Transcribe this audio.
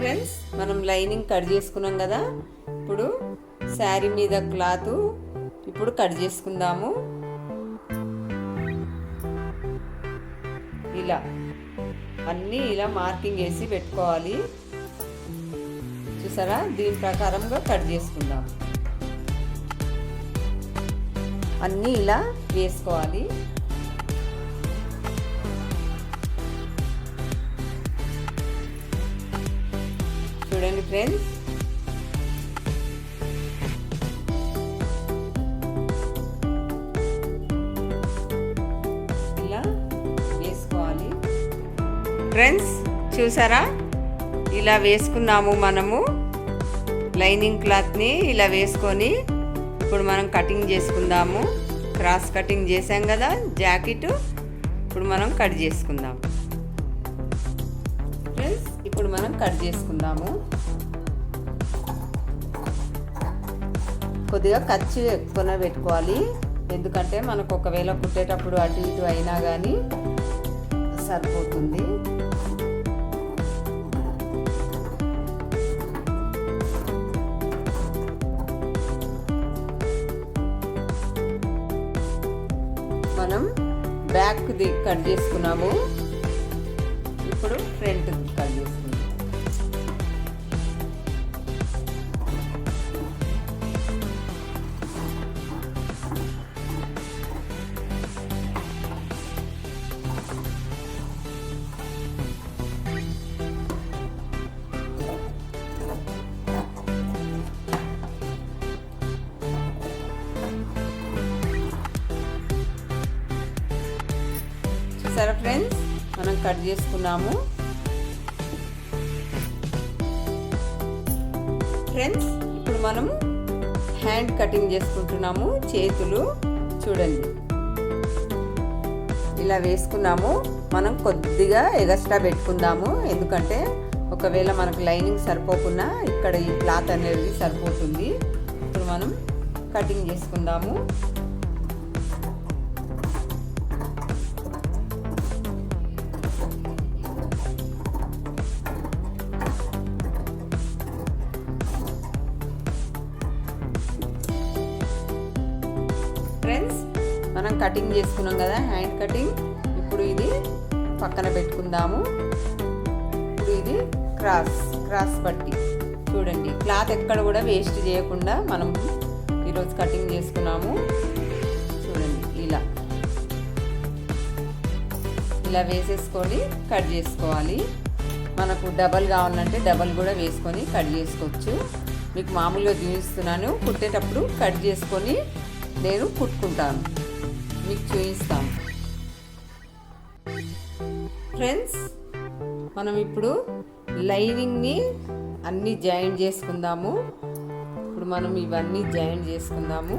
Friends మనం lining cut చేసుకున్నాం కదా. ఇప్పుడు శారీ మీద క్లాత్ ఇప్పుడు కట్ చేసుకుందాము. ఇలా. అన్నీ ఇలా మార్కింగ్ వేసి పెట్టుకోవాలి. చూసారా? దీని ప్రకారంగా కట్ చేసుకుందాం. అన్నీ ఇలా వేసుకోవాలి. చూడండి ఫ్రెండ్స్. ఇలా వేసుకోవాలి. ఫ్రెండ్స్ చూసారా? ఇలా వేసుకున్నాము మనము. లైనింగ్ క్లాత్ని ఇలా వేసుకొని ఇప్పుడు మనం కటింగ్ చేసుకుందాము. క్రాస్ కటింగ్ చేసాం కదా జాకెట్. ఇప్పుడు మనం కట్ చేసుకుందాం ఇప్పుడు మనం కట్ చేసుకుందాము. కొద్దిగా ఖర్చు ఎక్కువనే పెట్టుకోవాలి. ఎందుకంటే మనకు ఒకవేళ కుట్టేటప్పుడు అటు ఇటు అయినా కానీ సరిపోతుంది. మనం బ్యాక్ది కట్ చేసుకున్నాము. ఇప్పుడు ఫ్రంట్ కట్ చేసుకున్నాము చూసారా ఫ్రెండ్స్? మనం కట్ చేసుకున్నాము. ఫ్రెండ్స్ ఇప్పుడు మనం హ్యాండ్ కటింగ్ చేసుకుంటున్నాము. చేతులు చూడండి. ఇలా వేసుకున్నాము. మనం కొద్దిగా ఎగస్ట్రా పెట్టుకుందాము. ఎందుకంటే ఒకవేళ మనకు లైనింగ్ సరిపోకుండా ఇక్కడ ఈ క్లాత్ అనేది సరిపోతుంది. ఇప్పుడు మనం కటింగ్ చేసుకుందాము. మనం కటింగ్ చేసుకున్నాం కదా హ్యాండ్ కటింగ్ ఇప్పుడు ఇది పక్కన పెట్టుకుందాము. ఇప్పుడు ఇది క్రాస్ క్రాస్ బట్టి చూడండి క్లాత్ ఎక్కడ కూడా వేస్ట్ చేయకుండా మనం ఈరోజు కటింగ్ చేసుకున్నాము. చూడండి ఇలా. ఇలా వేసేసుకొని కట్ చేసుకోవాలి. మనకు డబల్ కావాలంటే డబల్ కూడా వేసుకొని కట్ చేసుకోవచ్చు. మీకు మామూలుగా చూపిస్తున్నాను. కుట్టేటప్పుడు కట్ చేసుకొని నేను కుట్టుకుంటాను. మీకు చూపిస్తాను. ఫ్రెండ్స్ మనం ఇప్పుడు లైనింగ్ని అన్నీ జాయిన్ చేసుకుందాము. ఇప్పుడు మనం ఇవన్నీ జాయిన్ చేసుకుందాము.